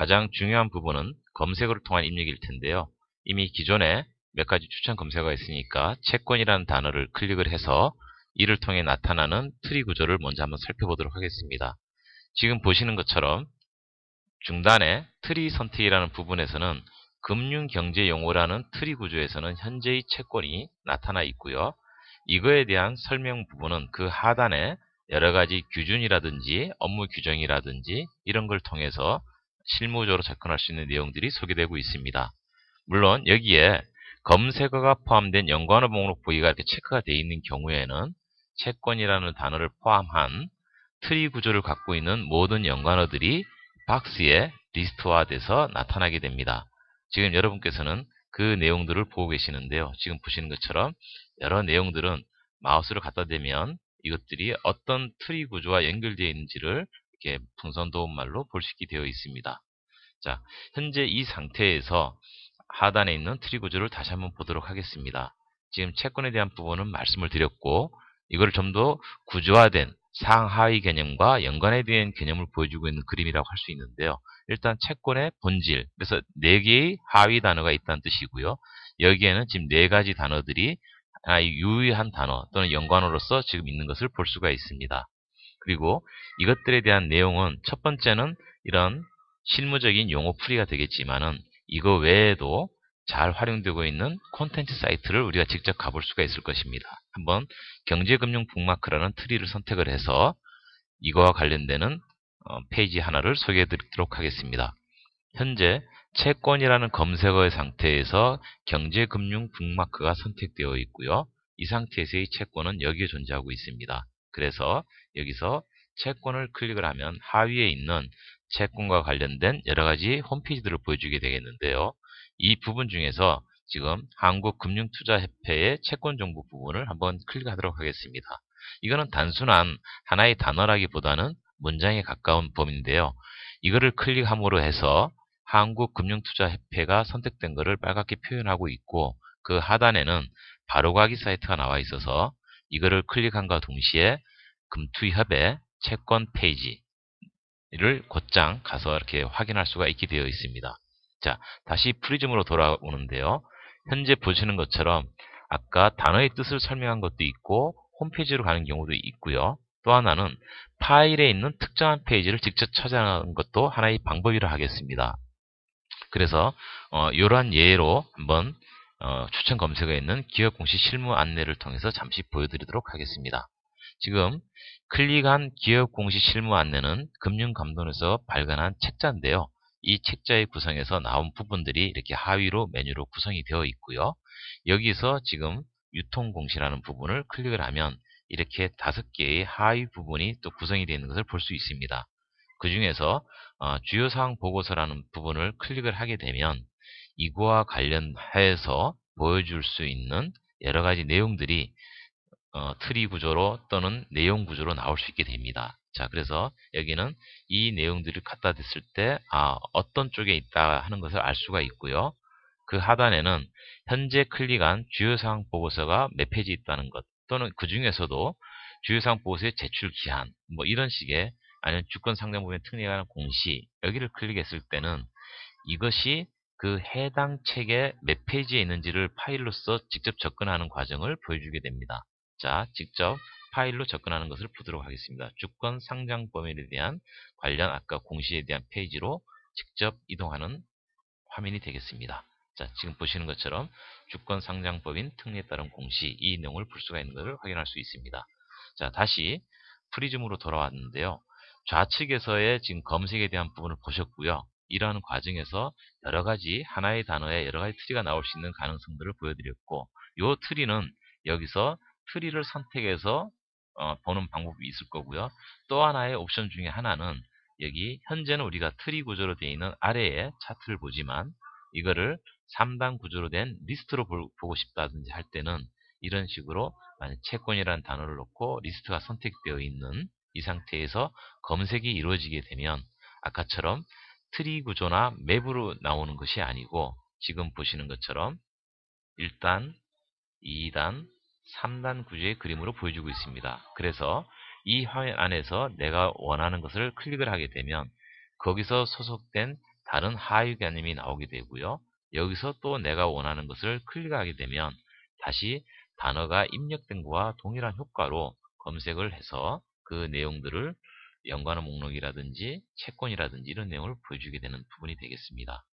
가장 중요한 부분은 검색어를 통한 입력일 텐데요. 이미 기존에 몇 가지 추천 검색어가 있으니까 채권이라는 단어를 클릭을 해서 이를 통해 나타나는 트리 구조를 먼저 한번 살펴보도록 하겠습니다. 지금 보시는 것처럼 중단에 트리 선택이라는 부분에서는 금융경제 용어라는 트리 구조에서는 현재의 채권이 나타나 있고요. 이거에 대한 설명 부분은 그 하단에 여러 가지 규준이라든지 업무 규정이라든지 이런 걸 통해서 실무적으로 접근할 수 있는 내용들이 소개되고 있습니다. 물론 여기에 검색어가 포함된 연관어 목록 부위가 이렇게 체크가 되어 있는 경우에는 채권이라는 단어를 포함한 트리 구조를 갖고 있는 모든 연관어들이 박스에 리스트화돼서 나타나게 됩니다. 지금 여러분께서는 그 내용들을 보고 계시는데요. 지금 보시는 것처럼 여러 내용들은 마우스를 갖다 대면 이것들이 어떤 트리 구조와 연결되어 있는지를 이렇게 풍선 도움말로 볼수 있게 되어 있습니다. 자, 현재 이 상태에서 하단에 있는 트리 구조를 다시 한번 보도록 하겠습니다. 지금 채권에 대한 부분은 말씀을 드렸고 이걸 좀 더 구조화된 상하위 개념과 연관에 대한 개념을 보여주고 있는 그림이라고 할 수 있는데요. 일단 채권의 본질, 그래서 네 개의 하위 단어가 있다는 뜻이고요. 여기에는 지금 네 가지 단어들이 하나의 유의한 단어 또는 연관어로서 지금 있는 것을 볼 수가 있습니다. 그리고 이것들에 대한 내용은 첫 번째는 이런 실무적인 용어 풀이가 되겠지만은 이거 외에도 잘 활용되고 있는 콘텐츠 사이트를 우리가 직접 가볼 수가 있을 것입니다. 한번 경제금융 북마크라는 트리를 선택을 해서 이거와 관련되는 어, 페이지 하나를 소개해 드리도록 하겠습니다. 현재 채권이라는 검색어의 상태에서 경제금융 북마크가 선택되어 있고요. 이 상태에서의 채권은 여기에 존재하고 있습니다. 그래서 여기서 채권을 클릭을 하면 하위에 있는 채권과 관련된 여러가지 홈페이지들을 보여주게 되겠는데요. 이 부분 중에서 지금 한국금융투자협회의 채권정보 부분을 한번 클릭하도록 하겠습니다. 이거는 단순한 하나의 단어라기보다는 문장에 가까운 범위인데요. 이거를 클릭함으로 해서 한국금융투자협회가 선택된 것을 빨갛게 표현하고 있고 그 하단에는 바로가기 사이트가 나와 있어서 이거를 클릭함과 동시에 금투협의 채권 페이지를 곧장 가서 이렇게 확인할 수가 있게 되어 있습니다. 자, 다시 프리즘으로 돌아오는데요. 현재 보시는 것처럼 아까 단어의 뜻을 설명한 것도 있고 홈페이지로 가는 경우도 있고요. 또 하나는 파일에 있는 특정한 페이지를 직접 찾아가는 것도 하나의 방법이라 하겠습니다. 그래서 어, 이러한 예로 한번 어, 추천 검색어에 있는 기업 공시 실무 안내를 통해서 잠시 보여드리도록 하겠습니다. 지금 클릭한 기업 공시 실무 안내는 금융감독원에서 발간한 책자인데요. 이 책자의 구성에서 나온 부분들이 이렇게 하위로 메뉴로 구성이 되어 있고요. 여기서 지금 유통공시라는 부분을 클릭을 하면 이렇게 다섯 개의 하위 부분이 또 구성이 되어 있는 것을 볼 수 있습니다. 그 중에서 어, 주요 사항 보고서라는 부분을 클릭을 하게 되면 이거와 관련해서 보여줄 수 있는 여러 가지 내용들이 어, 트리 구조로 또는 내용 구조로 나올 수 있게 됩니다. 자, 그래서 여기는 이 내용들을 갖다 댔을 때, 아, 어떤 쪽에 있다 하는 것을 알 수가 있고요. 그 하단에는 현재 클릭한 주요사항 보고서가 몇 페이지 있다는 것, 또는 그 중에서도 주요사항 보고서의 제출 기한, 뭐 이런 식의, 아니면 주권 상장 부분에 특례하는 공시, 여기를 클릭했을 때는 이것이 그 해당 책의 몇 페이지에 있는지를 파일로서 직접 접근하는 과정을 보여주게 됩니다. 자, 직접 파일로 접근하는 것을 보도록 하겠습니다. 주권 상장 범위에 대한 관련 아까 공시에 대한 페이지로 직접 이동하는 화면이 되겠습니다. 자, 지금 보시는 것처럼 주권 상장법인 특례에 따른 공시 이 내용을 볼 수가 있는 것을 확인할 수 있습니다. 자, 다시 프리즘으로 돌아왔는데요. 좌측에서의 지금 검색에 대한 부분을 보셨고요. 이러한 과정에서 여러 가지 하나의 단어에 여러 가지 트리가 나올 수 있는 가능성들을 보여드렸고 이 트리는 여기서 트리를 선택해서 어, 보는 방법이 있을 거고요. 또 하나의 옵션 중에 하나는 여기 현재는 우리가 트리 구조로 되어 있는 아래에 차트를 보지만 이거를 3단 구조로 된 리스트로 보고 싶다든지 할 때는 이런 식으로 만약 채권이라는 단어를 놓고 리스트가 선택되어 있는 이 상태에서 검색이 이루어지게 되면 아까처럼 트리 구조나 맵으로 나오는 것이 아니고 지금 보시는 것처럼 1단, 2단, 3단 구조의 그림으로 보여주고 있습니다. 그래서 이 화면 안에서 내가 원하는 것을 클릭을 하게 되면 거기서 소속된 다른 하위 개념이 나오게 되고요. 여기서 또 내가 원하는 것을 클릭하게 되면 다시 단어가 입력된 것과 동일한 효과로 검색을 해서 그 내용들을 연관어 목록이라든지 채권이라든지 이런 내용을 보여주게 되는 부분이 되겠습니다.